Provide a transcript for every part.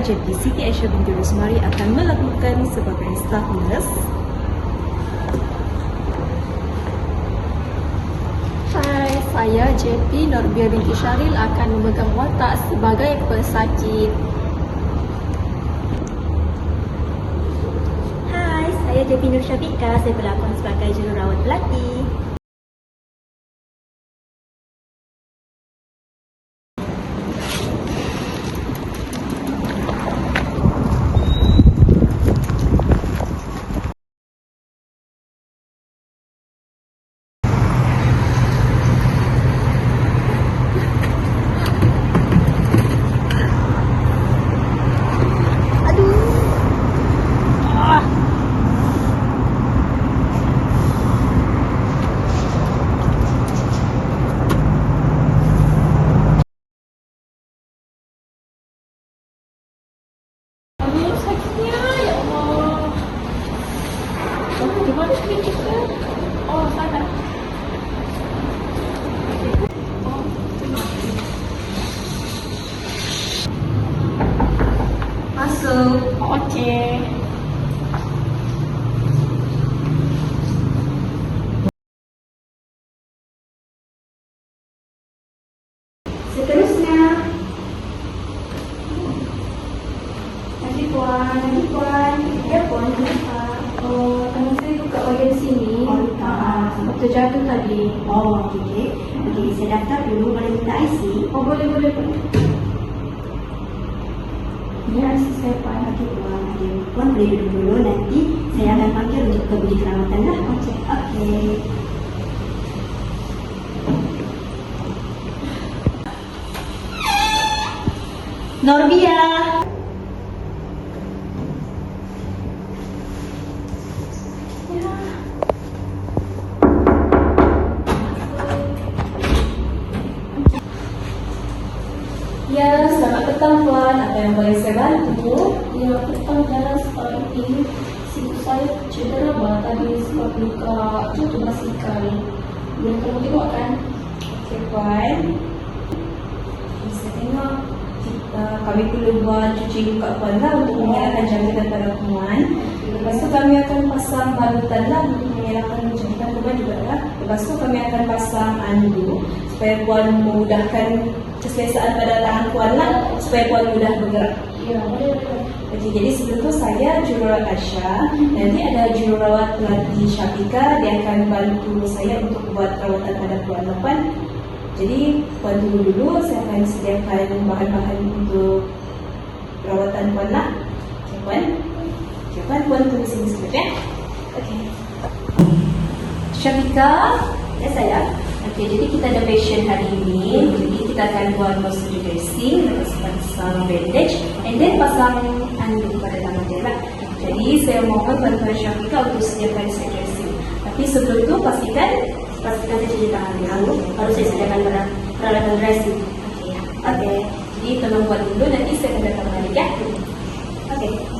JP Siti Aisyah binti Rosmari akan melakukan sebagai staff nurse. Hai, saya JP Norbia binti Syaril akan memegang watak sebagai pesakit. Hai, saya JP Nur Syafika. Saya berlakon sebagai jururawat pelatih. Aduh, sakitnya. Ya Allah. Oh, Seterusnya. Nanti puan, puan. Ya puan, kenapa? Oh, Jatuh tadi. Oh, okey. Okey, saya daftar dulu. Boleh minta IC? Oh, boleh, boleh, boleh. Ini IC saya, Pak. Okey, puan. Okey, puan boleh duduk dulu. Nanti saya akan panggil untuk ke bilik kerawatan lah. Okey. Okey. Norbia. Puan. Apa yang boleh saya bantu? Ya, petang dalam sekolah ini Sibuk saya cedera bah tadi sebab luka jatuh basikal Yang kamu tengok kan? Okey Puan. Bisa tengok kita, kami perlu buat cuci luka Puan lah untuk mengelakkan jangkitan pada Puan. Lepas tu kami akan pasang balutan lah untuk mengelakkan jangkitan Puan juga lah. Lepas tu kami akan pasang andu supaya Puan memudahkan keselesaan pada tangan Puan lah supaya Puan mudah bergerak. Ya, boleh, Okey, jadi sebelum tu saya jururawat Asha. Nanti ada jururawat pelatih Syafika. Dia akan bantu saya untuk buat rawatan pada Puan Lepan. Jadi Puan tunggu dulu. Saya akan sediakan bahan-bahan untuk rawatan Puan lah. Okey Puan. Okey Puan, Puan tunggu sini sekejap ya. Okey. Syafika. Ya, saya. Okey, jadi kita ada patient hari ini. Jadi kita akan buat prosedur dressing, lepas pasang bandage, and then pasang andu pada tangan dia lah. Jadi saya mohon bantuan Syafika untuk sediakan saya dressing. Tapi sebelum tu pastikan Pastikan saya cuci tangan dulu. Baru saya sediakan peralatan dressing. Okey. Okey. Jadi tolong buat dulu nanti saya akan datang balik ya. Okey.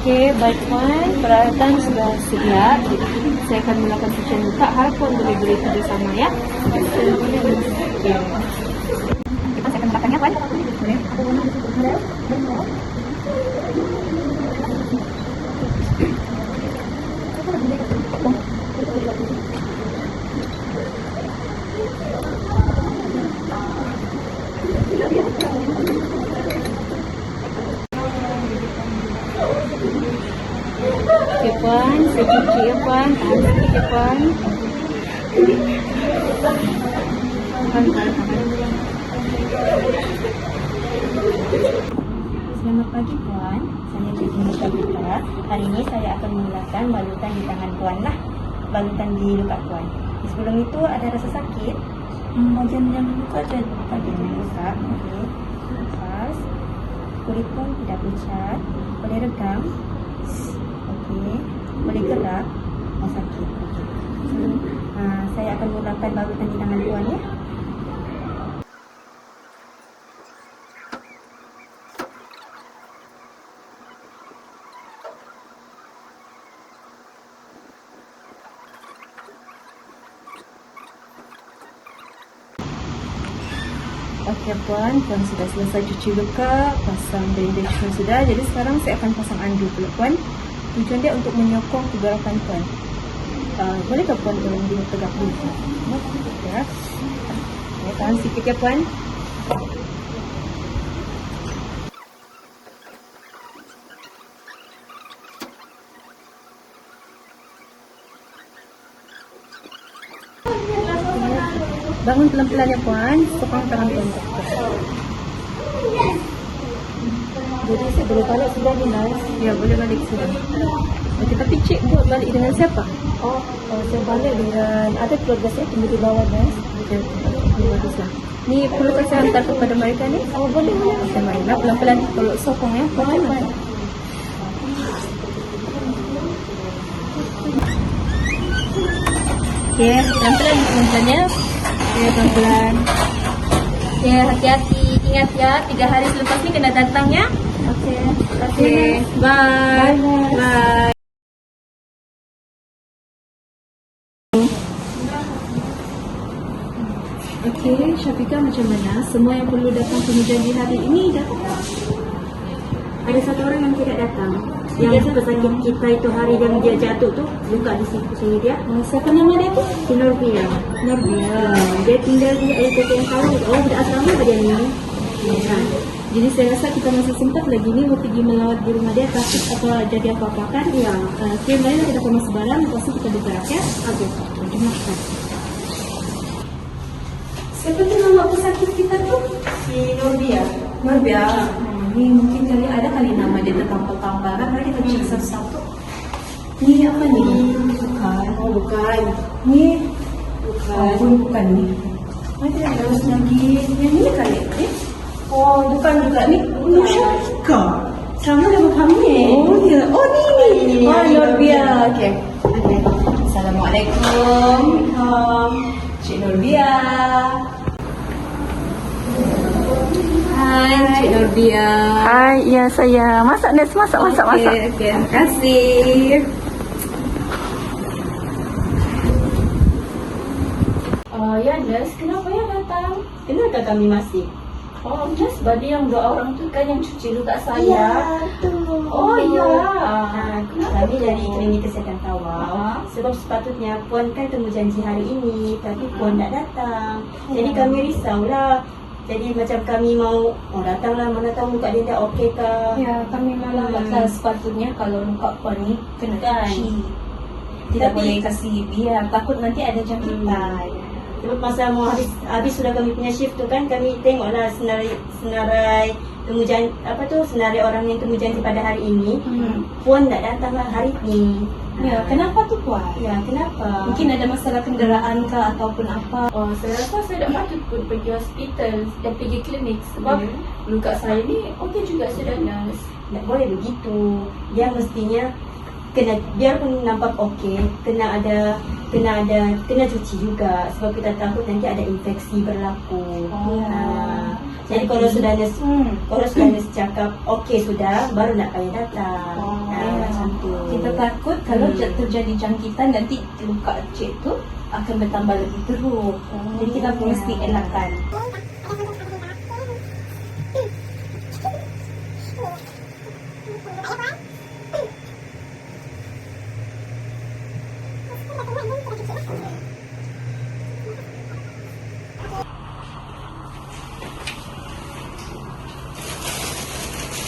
Okey, baik Puan. Peralatan sudah sedia. Saya akan melakukan cucian luka. Harap Puan boleh beri kerjasama ya. Saya akan melakukannya Puan. Boleh? Okey tahan, tahan. Selamat pagi Puan, saya Cik Nisha Putra. Hari ini saya akan mengulakan balutan di tangan Puan lah. Balutan di luka Puan. Sebelum itu ada rasa sakit? Hmm, bagian yang luka ada Bagian yang luka, okey. Lepas, kulit pun tidak pucat. Boleh regam. Okey. Boleh gerak. Oh sakit. Okey. Sebelum, ah, saya akan mengulakan balutan di tangan Puan ya. Okey Puan, Puan sudah selesai cuci luka, pasang bandage pun sudah. Jadi sekarang saya akan pasang andu pula Puan. Tujuan dia untuk menyokong pergerakan Puan. Uh, bolehkah Puan tolong dia tegak dulu? Ya. Ya, tahan sikit ya Puan. Bangun pelan-pelan ya Puan. Sokong tangan Puan. Jadi saya boleh balik sudah ni nurse. Ya, boleh balik sudah. Okey, tapi cik buat balik dengan siapa? Oh, oh, saya balik dengan ada keluarga saya tunggu di bawah nurse. Okey, okey. Baguslah. Ni perlukan saya hantar kepada mereka ni? Oh, boleh boleh. Okey, mari. Pelan-pelan tolong sokong ya. Okey, pelan-pelan pelan-pelan ya. Okey, pelan-pelan. Okey, hati-hati. Ingat ya, tiga hari selepas ni kena datang ya. Okey. Okey, bye. Bye. Bye. Okey, Syafiqah macam mana? Semua yang perlu datang pengujian hari ini dah Ada satu orang yang tidak datang. Yang pesakit kita itu hari yang dia jatuh tu luka di situ sini dia. Oh, siapa nama dia tu? Si Norbia. Dia tinggal di kota yang tahu. Oh, budak asrama dia ni? Jadi saya rasa kita masih sempat lagi ni mau pergi melawat di rumah dia takut apa jadi apa-apa kan? Ya. Uh, okay, mari kita kemas barang, lepas tu kita bergerak ya. Okey. Terima kasih. Siapa tu nama pesakit kita tu? Si Norbia. Marbia. Hmm, ni mungkin kali ada kali nama dia tertampal-tampal kan? Mari kita cek satu-satu. Ni apa ni? Bukan. Oh, bukan. Ni Bukan. Oh, pun bukan ni. Mari kita terus lagi. Yang ni kali. Eh? Oh, bukan juga ni. Oh, Syafika. Sama dengan kami. Oh, ya. Oh, ni ni. Ni, Oh, ni, Norbia. Okey. Okey. Assalamualaikum. Cik Norbia. Hai, Cik Norbia. Hai, ya saya. Masak nurse, masak, masak, Okey, masak. okey. Terima kasih. Oh, ya nurse, kenapa ya datang? Kenapa kami masih? Oh, nurse, bagi yang dua orang tu kan yang cuci luka saya. betul. Oh, ya. Ah, kami dari klinik kesihatan Ah. Tawau sebab sepatutnya Puan kan temu janji hari ini tapi Puan tak datang. Jadi kami risaulah. Jadi macam kami mau oh datanglah mana tahu muka dia tak okey ke. Ya, kami malah Hmm. kata sepatutnya kalau luka puan ni kena Kan. cuci. Tidak Tapi- boleh kasih biar takut nanti ada jangkitan. Sebab masa mau habis habis sudah kami punya shift tu kan kami tengoklah senarai senarai temu janji apa tu senarai orang yang temu janji pada hari ini. Hmm. Puan tak datanglah hari ini. Ya, kenapa tu puan? Ya, kenapa? Mungkin ada masalah kenderaan ke ataupun apa. Oh, saya rasa saya tak patut pun pergi hospital dan pergi klinik sebab Hmm. luka saya ni okey juga sudah nurse. Tak boleh begitu. Dia mestinya kena biarpun nampak okey, kena ada kena ada kena cuci juga sebab kita takut nanti ada infeksi berlaku. Oh. Ha. Jadi kalau sudah nurse Hmm. kalau sudah nurse cakap okey sudah baru nak payah datang. Oh, Ha, ya. macam tu. Kita takut kalau Hmm. terjadi jangkitan nanti luka cik tu akan bertambah lebih teruk. Jadi kita ya. mesti elakkan.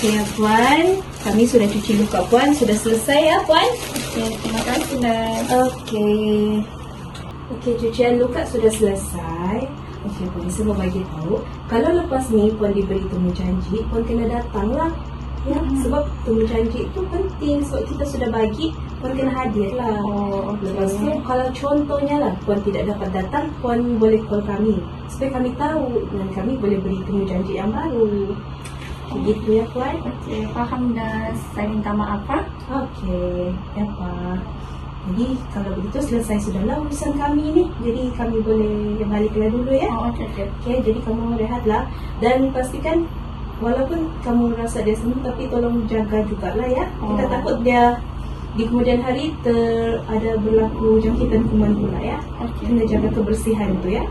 Okey ya Puan, kami sudah cuci luka Puan, sudah selesai ya Puan? Okey, terima kasih nurse. Okey. Okey, cucian luka sudah selesai. Okey, Puan, saya mau bagi tahu. Kalau lepas ni Puan diberi temu janji, Puan kena datanglah Ya, sebab temu janji itu penting sebab kita sudah bagi, puan kena hadir lah. Oh, okey. Lepas tu kalau contohnya lah puan tidak dapat datang, puan boleh call kami supaya kami tahu dan kami boleh beri temu janji yang baru. Begitu ya puan. Okey, faham dah. Saya minta maaf, Pak. Okey, ya Pak. Jadi kalau begitu selesai sudahlah urusan kami ni. Jadi kami boleh baliklah dulu ya. Oh, okey, okey. Okey, jadi kamu rehatlah dan pastikan walaupun kamu rasa dia sembuh tapi tolong jaga jugalah ya. Kita Oh. takut dia di kemudian hari ter ada berlaku jangkitan kuman pula ya. Okey. Kena jaga kebersihan tu ya.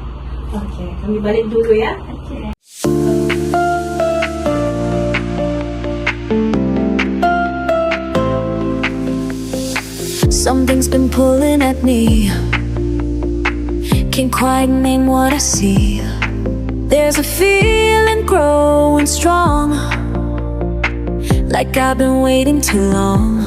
Okey, kami balik dulu ya. Okey. At me. Can't quite name what I see. There's a feeling growing strong. Like I've been waiting too long.